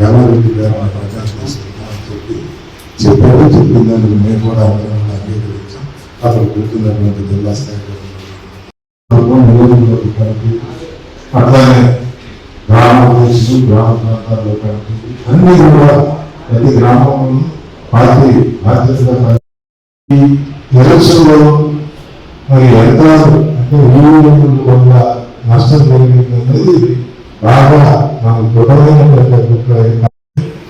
ఎవరికి గారు మా ప్రజలు చెప్పి చెప్పారు చెప్పిన దానికి మేము కూడా అందరం అంగీకరించాం అక్కడ కూర్చున్నటువంటి జిల్లా స్థాయిలో అట్లానే గ్రామ గ్రామ ప్రాంతాల్లో కమిటీ అన్ని కూడా ప్రతి గ్రామంలో పార్టీ బాధ్యతగా ఈ మరి ఎంత అంటే ఊళ్ళో వల్ల నష్టం జరిగింది అనేది బాగా మనకు దృఢమైనటువంటి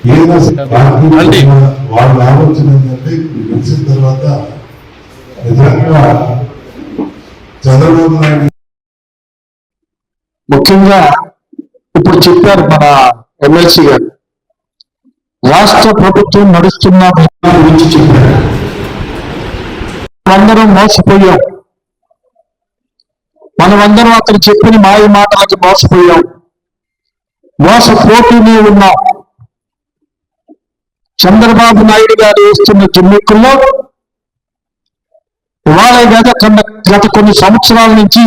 ఏదైనా వాళ్ళ ఆలోచన ఏంటంటే గెలిచిన తర్వాత నిజంగా చంద్రబాబు నాయుడు ముఖ్యంగా ఇప్పుడు చెప్పారు మన ఎమ్మెల్సీ గారు. రాష్ట్ర ప్రభుత్వం నడుస్తున్న గురించి చెప్పారు. మనమందరం మోసపోయాం. మనమందరం అతను చెప్పిన మాయ మాటలకి మోసపోయాం. మోసపోతూనే ఉన్నాం చంద్రబాబు నాయుడు గారు వేస్తున్న జిమ్మిక్కుల్లో ఇవాళ గత కన్నా గత కొన్ని సంవత్సరాల నుంచి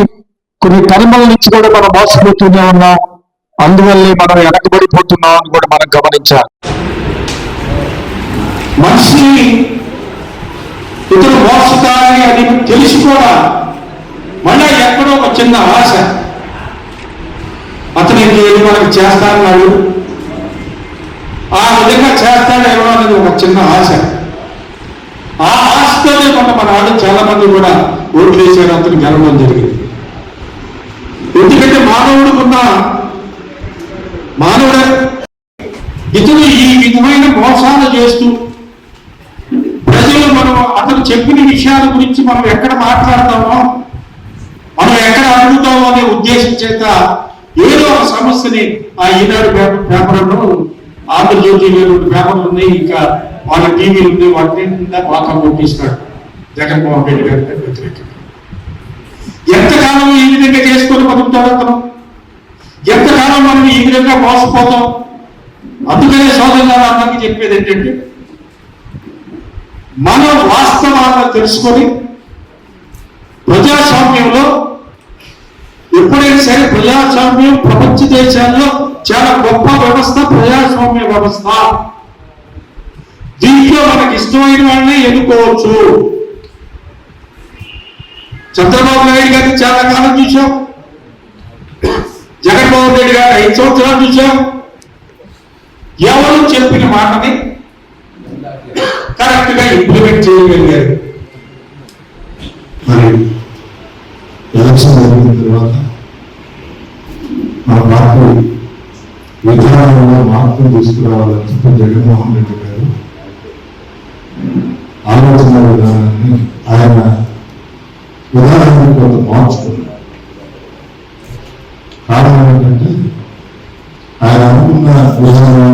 కొన్ని తరమల నుంచి కూడా మనం మోసపోతూనే ఉన్నాం. అందువల్లే మనం వెనకబడిపోతున్నాం అని కూడా మనం గమనించాలి. మనిషి ఇతరు మోసకాలని అని తెలిసి కూడా మళ్ళా ఎక్కడో ఒక చిన్న ఆశ. అతనికి ఏది మనకి చేస్తానన్నాడు ఆ విధంగా చేస్తాడేమో అనేది ఒక చిన్న ఆశ. ఆ ఆశతోనే మొన్న మన వాళ్ళు చాలా మంది కూడా ఓట్లు వేసారు అతను గెలవడం జరిగింది. ఎందుకంటే మానవుడుకున్న మానవుడే. ఇతను ఈ విధమైన మోసాలు చేస్తూ ప్రజలు మనం అతను చెప్పిన విషయాల గురించి మనం ఎక్కడ మాట్లాడతామో మనం ఎక్కడ అడుగుతామో అనే ఉద్దేశం చేత ఏదో ఒక సమస్యని ఆ ఈనాడు పేపర్ పేపర్లో ఆంధ్రజ్యోతి రెండు పేపర్లు ఉన్నాయి ఇంకా వాళ్ళ టీవీలు ఉన్నాయి వాటిని నిండా బాగా కొట్టిస్తాడు జగన్మోహన్ రెడ్డి గారి వ్యతిరేకంగా. ఎంతకాలం ఈ విధంగా చేసుకొని బతుకుతాడు అతను ఎంతకాలం మనం ఈ విధంగా మోసపోతాం? అందుకనే సోదరులు అందరికీ చెప్పేది ఏంటంటే మనం వాస్తవాలను తెలుసుకొని ప్రజాస్వామ్యంలో ప్రజాస్వామ్యం ప్రపంచ దేశాల్లో చాలా గొప్ప వ్యవస్థ ప్రజాస్వామ్య వ్యవస్థ. దీంట్లో మనకి ఇష్టమైన వాళ్ళనే ఎన్నుకోవచ్చు. చంద్రబాబు నాయుడు గారిని చాలా కాలం చూసాం జగన్మోహన్ రెడ్డి గారు ఐదు సంవత్సరాలు చూసాం ఎవరు చెప్పిన మాటని కరెక్ట్గా ఇంప్లిమెంట్ చేయగలిగారు? మరి ఎలక్షన్ జరిగిన తర్వాత మన పార్టీ విధానంలో మార్పులు తీసుకురావాలని చెప్పి జగన్మోహన్ రెడ్డి గారు ఆలోచన విధానాన్ని ఆయన విధానాన్ని కొంత మార్చుకున్నారు. కారణం ఏంటంటే ఆయన అనుకున్న విధానంలో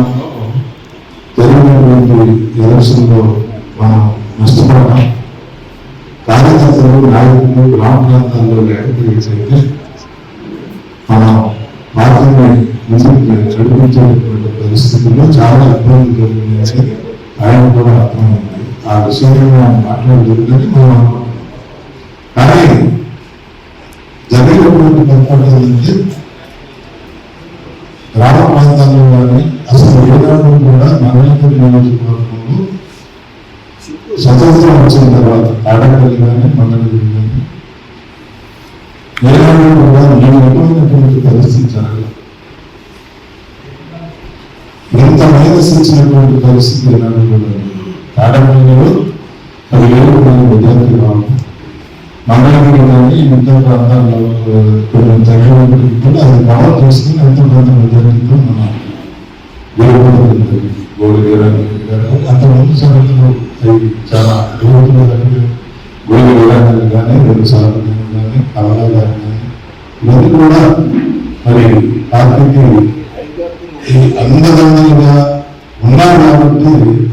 జరిగినటువంటి ఎలక్షన్లో మనం నష్టపడ్డాం కార్యకర్తలు నాయకులు గ్రామ ప్రాంతాల్లో లేకపోయేసరికి మనం పార్టీని ముందుకు నడిపించేటటువంటి పరిస్థితుల్లో చాలా ఇబ్బంది కలిగించి ఆయన కూడా అర్థమైంది ఆ విషయంలో ఆయన మాట్లాడలేదని మనం అనుకుంటున్నాం కానీ జరిగినటువంటి పొరపాటు ఏంటంటే గ్రామ ప్రాంతాల్లో కానీ అసలు ఏనాడు కూడా నరేంద్ర నియోజకవర్గంలో స్వతంత్రం వచ్చిన తర్వాత ఆడపల్లి కానీ మండలి కానీ ఏనాడు కూడా నేను రకమైనటువంటి వచ్చినటువంటి పరిస్థితి తాడమండలో పదివేలు మంది విద్యార్థులు మంగళగిరి కానీ మిగతా ప్రాంతాల్లో కొంచెం తగ్గినప్పటికీ కూడా అది కవర్ చేసుకుని ఎంతో కొంత విద్యార్థులతో మన గెలుపడుతుంది అంతకుముందు చాలా అభివృద్ధిలో కానీ రెండు సార్లు కానీ కమలా కానీ. ఇవన్నీ కూడా మరి ఆర్థిక అందగంగా mlango wa pili